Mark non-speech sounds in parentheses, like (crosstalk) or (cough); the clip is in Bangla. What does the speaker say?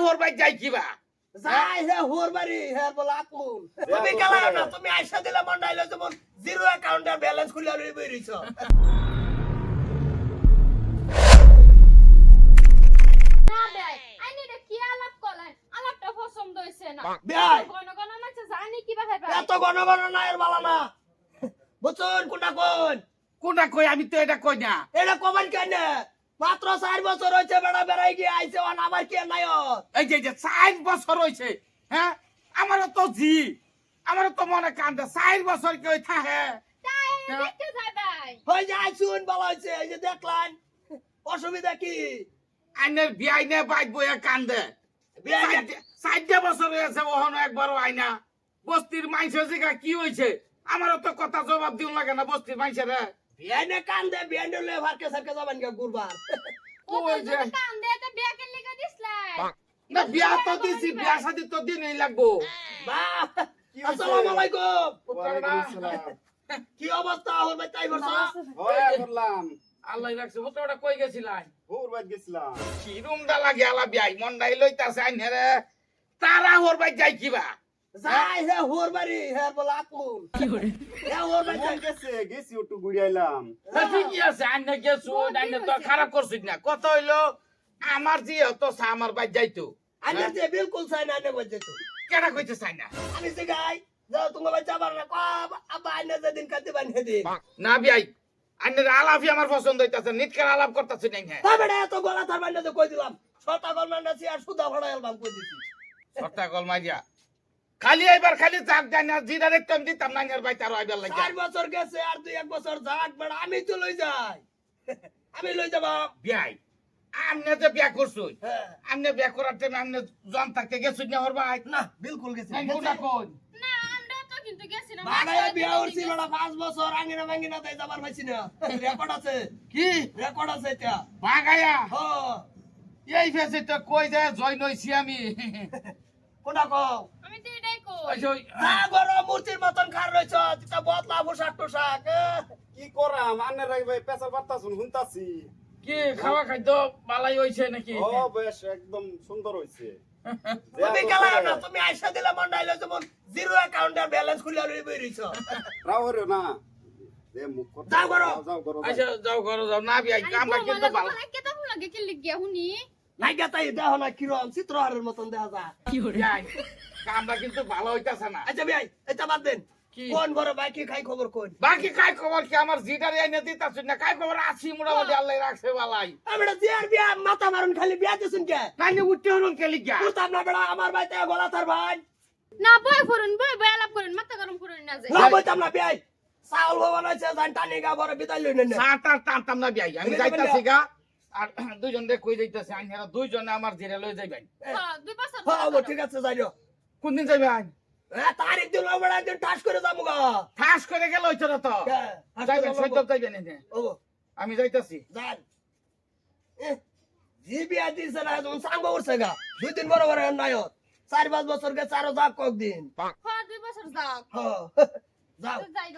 হরবাই যাই কিবা? যাই হে হোর বাড়ি হে বলে আপন তুমি গেলা না তুমি আইসা দিলে মন্ডাইলে যেমন জিরো অ্যাকাউন্টের ব্যালেন্স খুলে লই বইরিছ এত ঘন ঘন না এর বালা না বুঝুন কোনটা কোন? কোনটা কই? আমি তো এটা কই না। এটা কমান কেন? মাত্র চার বছর হয়েছে বেড়া বেড়াই গিয়ে আইছে ওন আবার কে নাই? এই যে যে চার বছর হইছে হ্যাঁ? আমারও তো জি আমারও তো মনে কান্দে চার বছর কেউ থাকে তাই দেখতে যাই ভাই। হই যে আইসুন ভালো হয়েছে এই যে দেখলেন অসুবিধা কি? আইনের বিয়াই নে বাইক বইয়া কান্দে। চারটে বছর হয়েছে ওহনো একবারও আইনা বস্তির মাইসে জিগা কি হয়েছে আমারও তো কথা জবাব দিও লাগে না বস্তির মাইসে রে বিয়ানে কান্দে বিয়ানে লে ভারকে সারকে যাবেন গে গুরবার। ও কই তো যায়? কাম দে তো বিয়া কে লিগা দিছলাই না বিয়া তো দিছি বিয়া শাদি তো দিনই লাগবো। বা আসসালামু আলাইকুম। কি অবস্থা ওর ভাই তাই বলছো? হয় করলাম আল্লাহ রাখছে পুত্রটা কই গেছিলাই? ভোর বাদ গেছিলাম। কি রুমটা লাগে আলা বিয়াই মন্ডাই লইতাছে আইন রে। তারা হরবাই যাই কিবা? যাই হে হোর বাড়ি হে বলে আপন। হে হোর ভাই গেছে গেছি একটু ঘুরে আইলাম। ঠিকই আছে আইনে গেছু আইনে তো খারাপ করছিস না। কত হইল আমার হতো আমার বাই যাইতো। যে বিলকুল চাই না আনে বলছে তো কেডা কইতে চাই না? আমি সে গাই যাও তুমি বাচ্চা বার না। কব আবা আনে যে কাতে বানিয়ে না বিয়াই আমার পছন্দ হইতাছে নিতকার আলাপ করতেছি নাই হ্যাঁ হ্যাঁ এত গলা থার বানিয়ে কই দিলাম? ছটা গল মান্ডাছি আর সুদা ভরা অ্যালবাম কই দিছি সরটা গল মাইয়া খালি এবার খালি যাক যাই না জিরা দেখতাম দিতাম না আইনের বাই তার আইবার লাগে চার বছর গেছে আর দুই এক বছর যাক বেটা আমি তো লই যাই। (laughs) আমি লই যাব। বিয়াই আমনে যে বিয়া করছুই হ্যাঁ। আমনে বিয়া করার টাইমে আমনে জন থাকতে গেছুই না হরবাই না বিলকুল গেছে কোনটা কোন না আমরা তো কিন্তু গেছি না বানায় বিয়া উঠছি বেটা পাঁচ বছর আঙ্গিনা মাঙ্গিনা তাই যাবার পাইছি না। (laughs) রেকর্ড আছে। কি? রেকর্ড আছে এটা। বাগায়া হ। এই ফেসে তো কই যায় জয় নইছি আমি। (laughs) কোনটা কও? আমি তো এটাই কই ওই যে ওই- না মূর্তির মতন খার রইছ এটা বদলা পোশাক টোশাক কি করাম? আন্নের রাখবে পেশা বার্তা শুন শুনতাছি। কি খাওয়া খাদ্য বালাই হইছে নাকি? ও বেশ একদম সুন্দর হইছে। তুমি গেলা না তুমি আইসা দিলে মন্ডাইলে যেমন জিরো অ্যাকাউন্টের ব্যালেন্স খুলে লই বইরিছ রাও না। দে মুখ কথা যাও করো। যাও করো আচ্ছা যাও ঘরে যাও। না বিয়াই আমরা কিন্তু ভালো কেতা লাগে কি লিগিয়া হুনি নাই গেতাই দেহ না কিরম চিত্রহারের মতন দেখা যায় বিয়াই কামটা কিন্তু ভালো হইতাছে না। আচ্ছা ভাই এটা বাদ দেন। কোন বড় ভাই কি খাই খবর কোন? বাকি কাই খবর কি? আমার জিটার এনে দিতাছ না কাই খবর আছি মোটামুটি আল্লাহ রাখছে বালাই। আমরা জিয়ার বিয়া মাথা মারুন খালি বিয়া দিছুন কে? নাইলে উঠতে হরুন কে লিগা বুঝতাম না বেড়া আমার ভাই গলা তার ভাই। না বই ফুরুন বই বই আলাপ করুন মাথা গরম করুন না যে। না বুঝতাম না বিয়াই। চাউল ভবন জান টানি গা বড় বিদায় লই নেন সাঁতার টানতাম না বিয়াই। আমি যাইতাছি গা। আর (clears throat) দুইজন কই যাইতাছি? আইনারা দুইজনে আমার জিরে লই যাইবেন। হ্যাঁ, দুই বছর হ্যাঁ ঠিক আছে যাইও কোন দিন যাইবেন এ তারিখ দিন একদিন টাস করে যাব গা। ঠাস করে গেল হইতো না তো। হাস করে যাইবেন যাব। যাইবেন এনে আমি যাইতাছি। যান। এহ, জি বিয়া দিছে না যখন সাঙ্গ উঠছে গা। দুই দিন বড় বড় নাই। চার পাঁচ বছর গেছে আরও যাক কক দিন হ্যাঁ দুই বছর যাও হ্যাঁ, যাও। যাই